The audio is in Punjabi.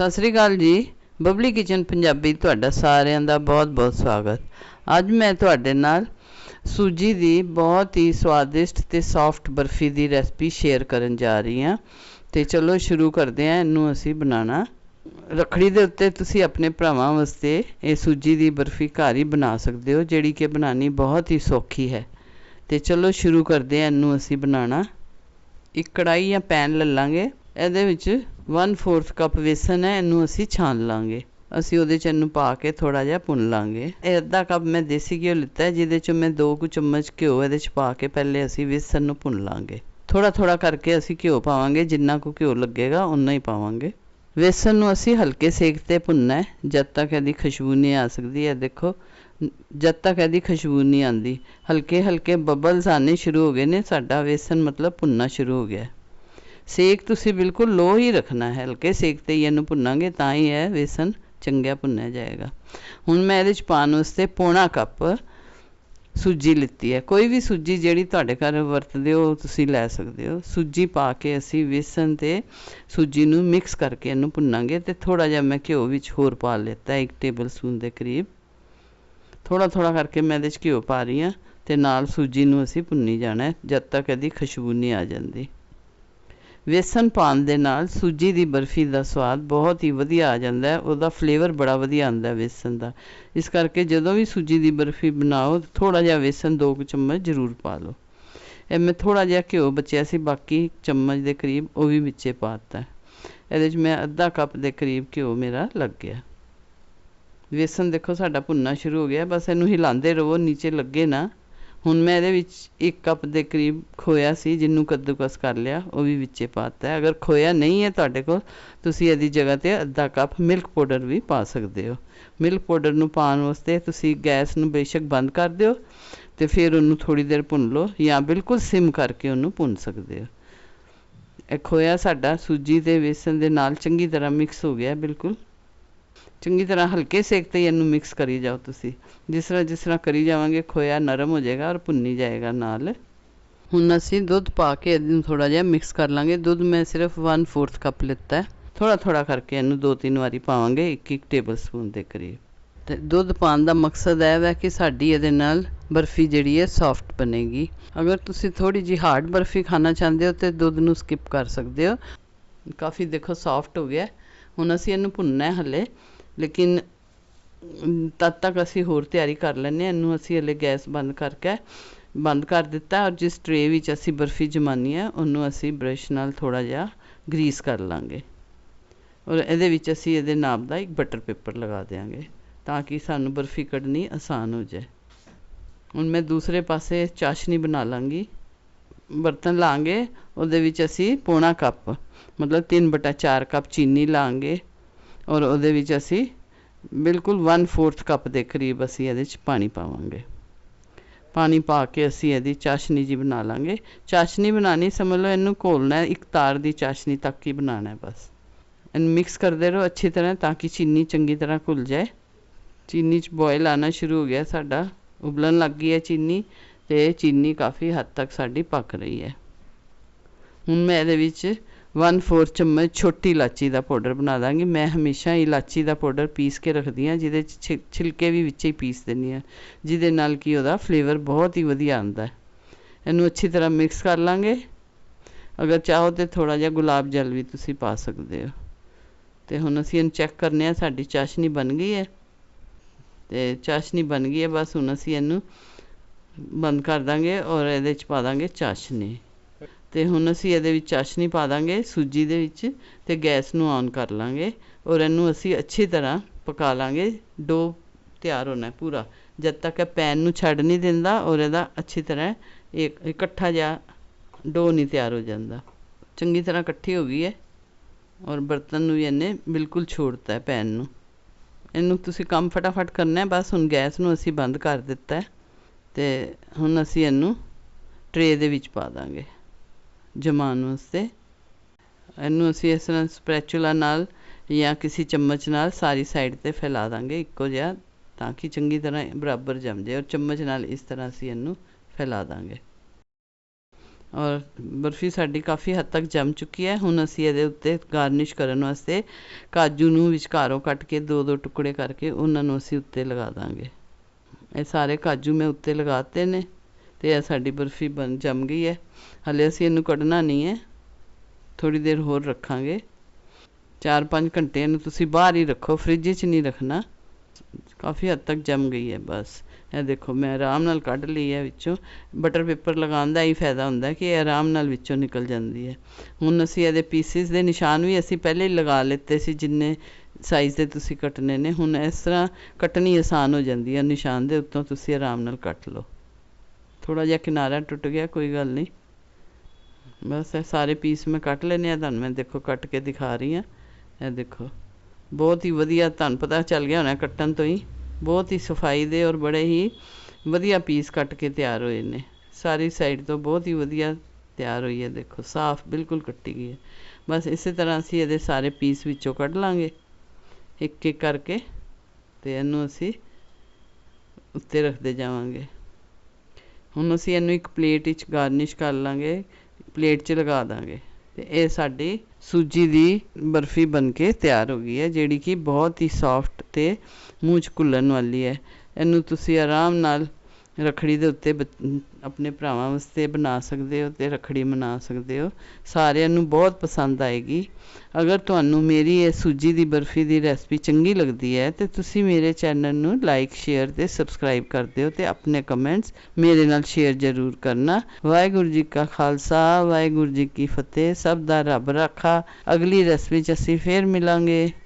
ਸਤਿ ਸ੍ਰੀ ਅਕਾਲ ਜੀ। ਬਬਲੀ ਕਿਚਨ ਪੰਜਾਬੀ ਤੁਹਾਡਾ ਸਾਰਿਆਂ ਦਾ ਬਹੁਤ-ਬਹੁਤ ਸਵਾਗਤ। ਅੱਜ ਮੈਂ ਤੁਹਾਡੇ ਨਾਲ ਸੂਜੀ ਦੀ ਬਹੁਤ ਹੀ ਸਵਾਦਿਸ਼ਟ ਤੇ ਸੌਫਟ ਬਰਫੀ ਦੀ ਰੈਸਪੀ ਸ਼ੇਅਰ ਕਰਨ ਜਾ ਰਹੀ ਹਾਂ। ਤੇ ਚਲੋ ਸ਼ੁਰੂ ਕਰਦੇ ਹਾਂ, ਇਹਨੂੰ ਅਸੀਂ ਬਣਾਉਣਾ। ਰੱਖੜੀ ਦੇ ਉੱਤੇ ਤੁਸੀਂ ਆਪਣੇ ਭਰਾਵਾਂ ਵਾਸਤੇ ਇਹ ਸੂਜੀ ਦੀ ਬਰਫੀ ਘਰ ਹੀ ਬਣਾ ਸਕਦੇ ਹੋ, ਜਿਹੜੀ ਕਿ ਬਣਾਉਣੀ ਬਹੁਤ ਹੀ ਸੌਖੀ ਹੈ। ਤੇ ਚਲੋ ਸ਼ੁਰੂ ਕਰਦੇ ਹਾਂ, ਇਹਨੂੰ ਅਸੀਂ ਬਣਾਉਣਾ। ਇੱਕ ਕੜਾਈ ਜਾਂ ਪੈਨ ਲੈ ਲਾਂਗੇ। ਇਹਦੇ ਵਿੱਚ 1/4 ਕੱਪ ਵੇਸਣ ਹੈ, ਇਹਨੂੰ ਅਸੀਂ ਛਾਣ ਲਾਂਗੇ। ਅਸੀਂ ਉਹਦੇ ਚ ਇਹਨੂੰ ਪਾ ਕੇ ਥੋੜਾ ਜਿਹਾ ਭੁੰਨ ਲਾਂਗੇ। ਇਹ ਅੱਧਾ ਕੱਪ ਮੈਂ ਦੇਸੀ ਘਿਓ ਲਿੱਤਾ ਹੈ, ਜਿਹਦੇ ਚ ਮੈਂ 2 ਕੁ ਚਮਚ ਘਿਓ ਇਹਦੇ ਚ ਪਾ ਕੇ ਪਹਿਲੇ ਅਸੀਂ ਵੇਸਣ ਨੂੰ ਭੁੰਨ ਲਾਂਗੇ। ਥੋੜਾ ਥੋੜਾ ਕਰਕੇ ਅਸੀਂ ਘਿਓ ਪਾਵਾਂਗੇ, ਜਿੰਨਾ ਕੁ ਘਿਓ ਲੱਗੇਗਾ ਉਨਾ ਹੀ ਪਾਵਾਂਗੇ। ਵੇਸਣ ਨੂੰ ਅਸੀਂ ਹਲਕੇ ਸੇਕ ਤੇ ਭੁੰਨਣਾ ਹੈ, ਜਦ ਤੱਕ ਇਹਦੀ ਖੁਸ਼ਬੂ ਨਹੀਂ ਆ ਸਕਦੀ। ਹੈ ਦੇਖੋ, ਜਦ ਤੱਕ ਇਹਦੀ ਖੁਸ਼ਬੂ ਨਹੀਂ ਆਂਦੀ ਹਲਕੇ ਹਲਕੇ ਬਬਲਸ ਆਣੇ ਸ਼ੁਰੂ ਹੋ ਗਏ ਨੇ, ਸਾਡਾ ਵੇਸਣ ਮਤਲਬ ਭੁੰਨਣਾ ਸ਼ੁਰੂ ਹੋ ਗਿਆ ਸੇਕ ਤੁਸੀਂ ਬਿਲਕੁਲ ਲੋ ਹੀ ਰੱਖਣਾ ਹੈ, ਹਲਕੇ ਸੇਕ ਤੇ ਹੀ ਇਹਨੂੰ ਭੁੰਨਾਂਗੇ, ਤਾਂ ਹੀ ਇਹ ਵੇਸਣ ਚੰਗਾ ਭੁੰਨਿਆ ਜਾਏਗਾ। ਹੁਣ ਮੈਂ ਇਹਦੇ ਚ ਪਾਉਣ ਵਾਸਤੇ ਪੌਣਾ ਕੱਪ ਸੂਜੀ ਲਿੱਤੀ ਹੈ। ਕੋਈ ਵੀ ਸੂਜੀ ਜਿਹੜੀ ਤੁਹਾਡੇ ਘਰ ਵਰਤਦੇ ਹੋ, ਤੁਸੀਂ ਲੈ ਸਕਦੇ ਹੋ। ਸੂਜੀ ਪਾ ਕੇ ਅਸੀਂ ਵੇਸਣ ਤੇ ਸੂਜੀ ਨੂੰ ਮਿਕਸ ਕਰਕੇ ਇਹਨੂੰ ਭੁੰਨਾਂਗੇ ਤੇ ਥੋੜਾ ਜਿਹਾ ਮੈਂ ਘਿਓ ਵਿੱਚ ਹੋਰ ਪਾ ਲਿੱਤਾ, ਇੱਕ ਟੇਬਲ ਸਪੂਨ ਦੇ ਕਰੀਬ। ਥੋੜਾ ਥੋੜਾ ਕਰਕੇ ਮੈਂ ਇਹਦੇ ਚ ਘਿਓ ਪਾ ਰਹੀ ਹਾਂ ਤੇ ਨਾਲ ਸੂਜੀ ਨੂੰ ਅਸੀਂ ਭੁੰਨੀ ਜਾਣਾ ਜਦ ਤੱਕ ਇਹਦੀ ਖੁਸ਼ਬੂ ਨਹੀਂ ਆ ਜਾਂਦੀ। ਵੇਸਣ ਪਾਉਣ ਦੇ ਨਾਲ ਸੂਜੀ ਦੀ ਬਰਫੀ ਦਾ ਸਵਾਦ ਬਹੁਤ ਹੀ ਵਧੀਆ ਆ ਜਾਂਦਾ ਉਹਦਾ ਫਲੇਵਰ ਬੜਾ ਵਧੀਆ ਆਉਂਦਾ ਵੇਸਣ ਦਾ। ਇਸ ਕਰਕੇ ਜਦੋਂ ਵੀ ਸੂਜੀ ਦੀ ਬਰਫੀ ਬਣਾਓ, ਥੋੜ੍ਹਾ ਜਿਹਾ ਵੇਸਣ ਦੋ ਕੁ ਚਮਚ ਜ਼ਰੂਰ ਪਾ ਲਓ। ਇਹ ਮੈਂ ਥੋੜ੍ਹਾ ਜਿਹਾ ਘਿਓ ਬਚਿਆ ਸੀ, ਬਾਕੀ ਚਮਚ ਦੇ ਕਰੀਬ ਉਹ ਵੀ ਵਿੱਚੇ ਪਾਤਾ ਇਹਦੇ 'ਚ ਮੈਂ ਅੱਧਾ ਕੱਪ ਦੇ ਕਰੀਬ ਘਿਓ ਮੇਰਾ ਲੱਗ ਗਿਆ। ਵੇਸਣ ਦੇਖੋ ਸਾਡਾ ਭੁੰਨਣਾ ਸ਼ੁਰੂ ਹੋ ਗਿਆ, ਬਸ ਇਹਨੂੰ ਹਿਲਾਉਂਦੇ ਰਹੋ, ਨੀਚੇ ਲੱਗੇ ਨਾ। ਹੁਣ ਮੈਂ ਇਹਦੇ ਵਿੱਚ ਇੱਕ ਕੱਪ ਦੇ ਕਰੀਬ ਖੋਇਆ ਸੀ ਜਿਹਨੂੰ ਕੱਦੂਕਸ ਕਰ ਲਿਆ, ਉਹ ਵੀ ਵਿੱਚੇ ਪਾਤਾ ਅਗਰ ਖੋਇਆ ਨਹੀਂ ਹੈ ਤੁਹਾਡੇ ਕੋਲ, ਤੁਸੀਂ ਇਹਦੀ ਜਗ੍ਹਾ ਤੇ ਅੱਧਾ ਕੱਪ ਮਿਲਕ ਪਾਊਡਰ ਵੀ ਪਾ ਸਕਦੇ ਹੋ। ਮਿਲਕ ਪਾਊਡਰ ਨੂੰ ਪਾਉਣ ਵਾਸਤੇ ਤੁਸੀਂ ਗੈਸ ਨੂੰ ਬੇਸ਼ੱਕ ਬੰਦ ਕਰ ਦਿਓ ਤੇ ਫਿਰ ਉਹਨੂੰ ਥੋੜੀ ਦੇਰ ਭੁੰਨ ਲਓ ਜਾਂ ਬਿਲਕੁਲ ਸਿਮ ਕਰਕੇ ਉਹਨੂੰ ਭੁੰਨ ਸਕਦੇ ਹੋ। ਇਹ ਖੋਇਆ ਸਾਡਾ ਸੂਜੀ ਤੇ ਵੇਸਣ ਦੇ ਨਾਲ ਚੰਗੀ ਤਰ੍ਹਾਂ ਮਿਕਸ ਹੋ ਗਿਆ ਬਿਲਕੁਲ। ਚੰਗੀ ਤਰ੍ਹਾਂ ਹਲਕੇ ਸੇਕ ਤੇ ਇਹਨੂੰ ਮਿਕਸ ਕਰੀ ਜਾਓ ਤੁਸੀਂ। ਜਿਸ ਤਰ੍ਹਾਂ ਜਿਸ ਤਰ੍ਹਾਂ ਕਰੀ ਜਾਵਾਂਗੇ, ਖੋਇਆ ਨਰਮ ਹੋ ਜਾਏਗਾ ਔਰ ਭੁੰਨੀ ਜਾਏਗਾ ਨਾਲ। ਹੁਣ ਅਸੀਂ ਦੁੱਧ ਪਾ ਕੇ ਇਹਨੂੰ ਥੋੜਾ ਜਿਹਾ ਮਿਕਸ ਕਰ ਲਾਂਗੇ। ਦੁੱਧ ਮੈਂ ਸਿਰਫ 1/4 ਕੱਪ ਲਿੱਤਾ ਹੈ। ਥੋੜਾ ਥੋੜਾ ਕਰਕੇ ਇਹਨੂੰ ਦੋ ਤਿੰਨ ਵਾਰੀ ਪਾਵਾਂਗੇ ਇੱਕ ਇੱਕ ਟੇਬਲ ਸਪੂਨ ਦੇ ਕਰੀਬ। ਤੇ ਦੁੱਧ ਪਾਉਣ ਦਾ ਮਕਸਦ ਇਹ ਹੈ ਕਿ ਸਾਡੀ ਇਹਦੇ ਨਾਲ ਬਰਫੀ ਜਿਹੜੀ ਹੈ ਸੌਫਟ ਬਣੇਗੀ। ਅਗਰ ਤੁਸੀਂ ਥੋੜੀ ਜੀ ਹਾਰਡ ਬਰਫੀ ਖਾਣਾ ਚਾਹੁੰਦੇ ਹੋ ਤੇ ਦੁੱਧ ਨੂੰ ਸਕਿਪ ਕਰ ਸਕਦੇ ਹੋ। ਕਾਫੀ ਦੇਖੋ ਸੌਫਟ ਹੋ ਗਿਆ ਹੁਣ ਅਸੀਂ ਇਹਨੂੰ ਭੁੰਨਣਾ ਹੈ ਹਲੇ। ਲੇਕਿਨ ਤਦ ਤੱਕ ਅਸੀਂ ਹੋਰ ਤਿਆਰੀ ਕਰ ਲੈਂਦੇ ਹਾਂ। ਇਹਨੂੰ ਅਸੀਂ ਹਲੇ ਗੈਸ ਬੰਦ ਕਰਕੇ ਬੰਦ ਕਰ ਦਿੱਤਾ ਔਰ ਜਿਸ ਟਰੇ ਵਿੱਚ ਅਸੀਂ ਬਰਫੀ ਜਮਾਨੀ ਹੈ, ਉਹਨੂੰ ਅਸੀਂ ਬ੍ਰਸ਼ ਨਾਲ ਥੋੜ੍ਹਾ ਜਿਹਾ ਗਰੀਸ ਕਰ ਲਾਂਗੇ। ਔਰ ਇਹਦੇ ਵਿੱਚ ਅਸੀਂ ਇਹਦੇ ਨਾਪ ਦਾ ਇੱਕ ਬਟਰ ਪੇਪਰ ਲਗਾ ਦੇਵਾਂਗੇ ਤਾਂ ਕਿ ਸਾਨੂੰ ਬਰਫੀ ਕੱਢਣੀ ਆਸਾਨ ਹੋ ਜਾਏ। ਹੁਣ ਮੈਂ ਦੂਸਰੇ ਪਾਸੇ ਚਾਸ਼ਨੀ ਬਣਾ ਲਾਂਗੀ। ਬਰਤਨ ਲਾਂਗੇ, ਉਹਦੇ ਵਿੱਚ ਅਸੀਂ ਪੌਣਾ ਕੱਪ, ਮਤਲਬ 3 ਬਟਾ 4 ਕੱਪ ਚੀਨੀ ਲਾਂਗੇ। ਔਰ ਉਹਦੇ ਵਿੱਚ ਅਸੀਂ ਬਿਲਕੁਲ 1/4 ਕੱਪ ਦੇ ਕਰੀਬ ਅਸੀਂ ਇਹਦੇ 'ਚ ਪਾਣੀ ਪਾਵਾਂਗੇ। ਪਾਣੀ ਪਾ ਕੇ ਅਸੀਂ ਇਹਦੀ ਚਾਸ਼ਨੀ ਜੀ ਬਣਾ ਲਾਂਗੇ। ਚਾਸ਼ਨੀ ਬਣਾਣੀ ਸਮਝ ਲਓ, ਇਹਨੂੰ ਘੋਲਣਾ ਇੱਕ ਤਾਰ ਦੀ ਚਾਸ਼ਨੀ ਤੱਕ ਹੀ ਬਣਾਉਣਾ ਬਸ। ਇਹਨੂੰ ਮਿਕਸ ਕਰਦੇ ਰਹੋ ਅੱਛੀ ਤਰ੍ਹਾਂ ਤਾਂ ਕਿ ਚੀਨੀ ਚੰਗੀ ਤਰ੍ਹਾਂ ਘੁਲ ਜਾਏ। ਚੀਨੀ 'ਚ ਬੋਇਲ ਆਣਾ ਸ਼ੁਰੂ ਹੋ ਗਿਆ ਸਾਡਾ, ਉਬਲਣ ਲੱਗ ਗਈ ਹੈ ਚੀਨੀ ਤੇ ਚੀਨੀ ਕਾਫੀ ਹੱਦ ਤੱਕ ਸਾਡੀ ਪੱਕ ਰਹੀ ਹੈ। ਹੁਣ ਮੈਂ ਇਹਦੇ ਵਿੱਚ 1/4 ਚਮਚ ਛੋਟੀ ਇਲਾਚੀ ਦਾ ਪਾਊਡਰ ਬਣਾ ਦਾਂਗੀ। ਮੈਂ ਹਮੇਸ਼ਾ ਇਲਾਚੀ ਦਾ ਪਾਊਡਰ ਪੀਸ ਕੇ ਰੱਖਦੀ ਹਾਂ, ਜਿਹਦੇ 'ਚ ਛਿ, ਛਿਲਕੇ ਵੀ ਵਿੱਚ ਹੀ ਪੀਸ ਦਿੰਦੀ ਹਾਂ, ਜਿਹਦੇ ਨਾਲ ਕਿ ਉਹਦਾ ਫਲੇਵਰ ਬਹੁਤ ਹੀ ਵਧੀਆ ਆਉਂਦਾ ਇਹਨੂੰ ਅੱਛੀ ਤਰ੍ਹਾਂ ਮਿਕਸ ਕਰ ਲਾਂਗੇ। ਅਗਰ ਚਾਹੋ ਤੇ ਥੋੜਾ ਜਿਹਾ ਗੁਲਾਬ ਜਲ ਵੀ ਤੁਸੀਂ ਪਾ ਸਕਦੇ ਹੋ। ਤੇ ਹੁਣ ਅਸੀਂ ਇਹਨੂੰ ਚੈੱਕ ਕਰਨੇ ਆ ਸਾਡੀ ਚਾਸ਼ਨੀ ਬਣ ਗਈ ਹੈ। ਤੇ ਚਾਸ਼ਨੀ ਬਣ ਗਈ ਹੈ, ਬਸ ਹੁਣ ਅਸੀਂ ਇਹਨੂੰ ਬੰਦ ਕਰ ਦਾਂਗੇ ਔਰ ਇਹਦੇ 'ਚ ਪਾ ਦਾਂਗੇ ਚਾਸ਼ਨੀ। ਤੇ ਹੁਣ ਅਸੀਂ ਇਹਦੇ ਵਿੱਚ ਚਾਸ਼ਨੀ ਪਾ ਦਾਂਗੇ, ਸੂਜੀ ਦੇ ਵਿੱਚ, ਤੇ ਗੈਸ ਨੂੰ ਔਨ ਕਰ ਲਾਂਗੇ ਔਰ ਇਹਨੂੰ ਅਸੀਂ ਅੱਛੀ ਤਰ੍ਹਾਂ ਪਕਾ ਲਾਂਗੇ। ਡੋ ਤਿਆਰ ਹੋਣਾ ਪੂਰਾ। ਜਦ ਤੱਕ ਇਹ ਪੈਨ ਨੂੰ ਛੱਡ ਨਹੀਂ ਦਿੰਦਾ ਔਰ ਇਹਦਾ ਅੱਛੀ ਤਰ੍ਹਾਂ ਇੱਕ, ਇਕੱਠਾ ਜਿਹਾ ਡੋ ਨਹੀਂ ਤਿਆਰ ਹੋ ਜਾਂਦਾ। ਚੰਗੀ ਤਰ੍ਹਾਂ ਇਕੱਠੀ ਹੋ ਗਈ ਹੈ ਔਰ ਬਰਤਨ ਨੂੰ ਵੀ ਇਹਨੇ ਬਿਲਕੁਲ ਛੋੜਤਾ ਹੈ ਪੈਨ ਨੂੰ। ਇਹਨੂੰ ਤੁਸੀਂ ਕੰਮ ਫਟਾਫਟ ਕਰਨਾ ਹੈ, ਬਸ ਹੁਣ ਗੈਸ ਨੂੰ ਅਸੀਂ ਬੰਦ ਕਰ ਦਿੱਤਾ ਹੈ ਤੇ ਹੁਣ ਅਸੀਂ ਇਹਨੂੰ ਟਰੇ ਦੇ ਵਿੱਚ ਪਾ ਦਾਂਗੇ। ਜਮਾਉਣ ਵਾਸਤੇ। ਇਹਨੂੰ ਅਸੀਂ ਇਸ ਤਰ੍ਹਾਂ ਸਪੈਚੂਲਾ ਨਾਲ ਜਾਂ ਕਿਸੇ ਚਮਚ ਨਾਲ ਸਾਰੀ ਸਾਈਡ ਤੇ ਫੈਲਾ ਦਾਂਗੇ ਇੱਕੋ ਜਿਹਾ, ਤਾਂ ਕਿ ਚੰਗੀ ਤਰ੍ਹਾਂ ਬਰਾਬਰ ਜੰਮ ਜਾਏ। ਔਰ ਚਮਚ ਨਾਲ ਇਸ ਤਰ੍ਹਾਂ ਅਸੀਂ ਇਹਨੂੰ ਫੈਲਾ ਦਾਂਗੇ। ਔਰ ਬਰਫੀ ਸਾਡੀ ਕਾਫੀ ਹੱਦ ਤੱਕ ਜੰਮ ਚੁੱਕੀ ਹੈ। ਹੁਣ ਅਸੀਂ ਇਹਦੇ ਉੱਤੇ ਗਾਰਨਿਸ਼ ਕਰਨ ਵਾਸਤੇ ਕਾਜੂ ਨੂੰ ਵਿਚਕਾਰੋਂ ਕੱਟ ਕੇ ਦੋ ਦੋ ਟੁਕੜੇ ਕਰਕੇ ਉਹਨਾਂ ਨੂੰ ਅਸੀਂ ਉੱਤੇ ਲਗਾ ਦਾਂਗੇ। ਇਹ ਸਾਰੇ ਕਾਜੂ ਮੈਂ ਉੱਤੇ ਲਗਾਤੇ ਨੇ। ਅਤੇ ਇਹ ਸਾਡੀ ਬਰਫੀ ਬਣ ਜੰਮ ਗਈ ਹੈ। ਹਾਲੇ ਅਸੀਂ ਇਹਨੂੰ ਕੱਢਣਾ ਨਹੀਂ ਹੈ। ਥੋੜ੍ਹੀ ਦੇਰ ਹੋਰ ਰੱਖਾਂਗੇ। 4-5 ਘੰਟੇ ਇਹਨੂੰ ਤੁਸੀਂ ਬਾਹਰ ਹੀ ਰੱਖੋ, ਫਰਿੱਜ 'ਚ ਨਹੀਂ ਰੱਖਣਾ। ਕਾਫੀ ਹੱਦ ਤੱਕ ਜੰਮ ਗਈ ਹੈ ਬਸ। ਇਹ ਦੇਖੋ, ਮੈਂ ਆਰਾਮ ਨਾਲ ਕੱਢ ਲਈ ਹੈ ਵਿੱਚੋਂ। ਬਟਰ ਪੇਪਰ ਲਗਾਉਣ ਦਾ ਹੀ ਫਾਇਦਾ ਹੁੰਦਾ ਕਿ ਇਹ ਆਰਾਮ ਨਾਲ ਵਿੱਚੋਂ ਨਿਕਲ ਜਾਂਦੀ ਹੈ। ਹੁਣ ਅਸੀਂ ਇਹਦੇ ਪੀਸਿਸ ਦੇ ਨਿਸ਼ਾਨ ਵੀ ਅਸੀਂ ਪਹਿਲੇ ਹੀ ਲਗਾ ਲਿੱਤੇ ਸੀ, ਜਿੰਨੇ ਸਾਈਜ਼ ਦੇ ਤੁਸੀਂ ਕੱਟਣੇ ਨੇ। ਹੁਣ ਇਸ ਤਰ੍ਹਾਂ ਕੱਟਣੀ ਆਸਾਨ ਹੋ ਜਾਂਦੀ ਹੈ। ਨਿਸ਼ਾਨ ਦੇ ਉੱਤੋਂ ਤੁਸੀਂ ਆਰਾਮ ਨਾਲ ਕੱਟ ਲਓ। ਥੋੜ੍ਹਾ ਜਿਹਾ ਕਿਨਾਰਾ ਟੁੱਟ ਗਿਆ, ਕੋਈ ਗੱਲ ਨਹੀਂ। ਬਸ ਇਹ ਸਾਰੇ ਪੀਸ ਮੈਂ ਕੱਟ ਲੈਨੇ ਆ ਤੁਹਾਨੂੰ ਮੈਂ ਦੇਖੋ ਕੱਟ ਕੇ ਦਿਖਾ ਰਹੀ ਹਾਂ। ਇਹ ਦੇਖੋ, ਬਹੁਤ ਹੀ ਵਧੀਆ ਤੁਹਾਨੂੰ ਪਤਾ ਚੱਲ ਗਿਆ ਹੋਣਾ ਕੱਟਣ ਤੋਂ ਹੀ। ਬਹੁਤ ਹੀ ਸਫ਼ਾਈ ਦੇ ਔਰ ਬੜੇ ਹੀ ਵਧੀਆ ਪੀਸ ਕੱਟ ਕੇ ਤਿਆਰ ਹੋਏ ਨੇ। ਸਾਰੀ ਸਾਈਡ ਤੋਂ ਬਹੁਤ ਹੀ ਵਧੀਆ ਤਿਆਰ ਹੋਈ ਹੈ, ਦੇਖੋ, ਸਾਫ਼ ਬਿਲਕੁਲ ਕੱਟੀ ਗਈ ਹੈ। ਬਸ ਇਸੇ ਤਰ੍ਹਾਂ ਅਸੀਂ ਇਹਦੇ ਸਾਰੇ ਪੀਸ ਵਿੱਚੋਂ ਕੱਢ ਲਾਂਗੇ ਇੱਕ ਇੱਕ ਕਰਕੇ ਤੇ ਇਹਨੂੰ ਅਸੀਂ ਉੱਤੇ ਰੱਖਦੇ ਜਾਵਾਂਗੇ। ਹੁਣ ਅਸੀਂ ਇਹਨੂੰ ਇੱਕ ਪਲੇਟ ਵਿੱਚ ਗਾਰਨਿਸ਼ ਕਰ ਲਾਂਗੇ, ਪਲੇਟ 'ਚ ਲਗਾ ਦਾਂਗੇ। ਤੇ ਇਹ ਸਾਡੀ ਸੂਜੀ ਦੀ ਬਰਫੀ ਬਣ ਕੇ ਤਿਆਰ ਹੋ ਗਈ ਹੈ, ਜਿਹੜੀ ਕਿ ਬਹੁਤ ਹੀ ਸੌਫਟ ਤੇ ਮੂੰਹ 'ਚ ਘੁੱਲਣ ਵਾਲੀ ਹੈ। ਇਹਨੂੰ ਤੁਸੀਂ ਆਰਾਮ ਨਾਲ ਰੱਖੜੀ ਦੇ ਉੱਤੇ ਬ ਆਪਣੇ ਭਰਾਵਾਂ ਵਾਸਤੇ ਬਣਾ ਸਕਦੇ ਹੋ ਅਤੇ ਰੱਖੜੀ ਮਨਾ ਸਕਦੇ ਹੋ। ਸਾਰਿਆਂ ਨੂੰ ਬਹੁਤ ਪਸੰਦ ਆਏਗੀ। ਅਗਰ ਤੁਹਾਨੂੰ ਮੇਰੀ ਇਹ ਸੂਜੀ ਦੀ ਬਰਫੀ ਦੀ ਰੈਸਪੀ ਚੰਗੀ ਲੱਗਦੀ ਹੈ, ਤਾਂ ਤੁਸੀਂ ਮੇਰੇ ਚੈਨਲ ਨੂੰ ਲਾਈਕ, ਸ਼ੇਅਰ ਅਤੇ ਸਬਸਕ੍ਰਾਈਬ ਕਰ ਦਿਓ ਅਤੇ ਆਪਣੇ ਕਮੈਂਟਸ ਮੇਰੇ ਨਾਲ ਸ਼ੇਅਰ ਜ਼ਰੂਰ ਕਰਨਾ। ਵਾਹਿਗੁਰੂ ਜੀ ਕਾ ਖਾਲਸਾ, ਵਾਹਿਗੁਰੂ ਜੀ ਕੀ ਫਤਿਹ। ਸਭ ਦਾ ਰੱਬ ਰਾਖਾ। ਅਗਲੀ ਰੈਸਪੀ 'ਚ ਅਸੀਂ ਫੇਰ ਮਿਲਾਂਗੇ।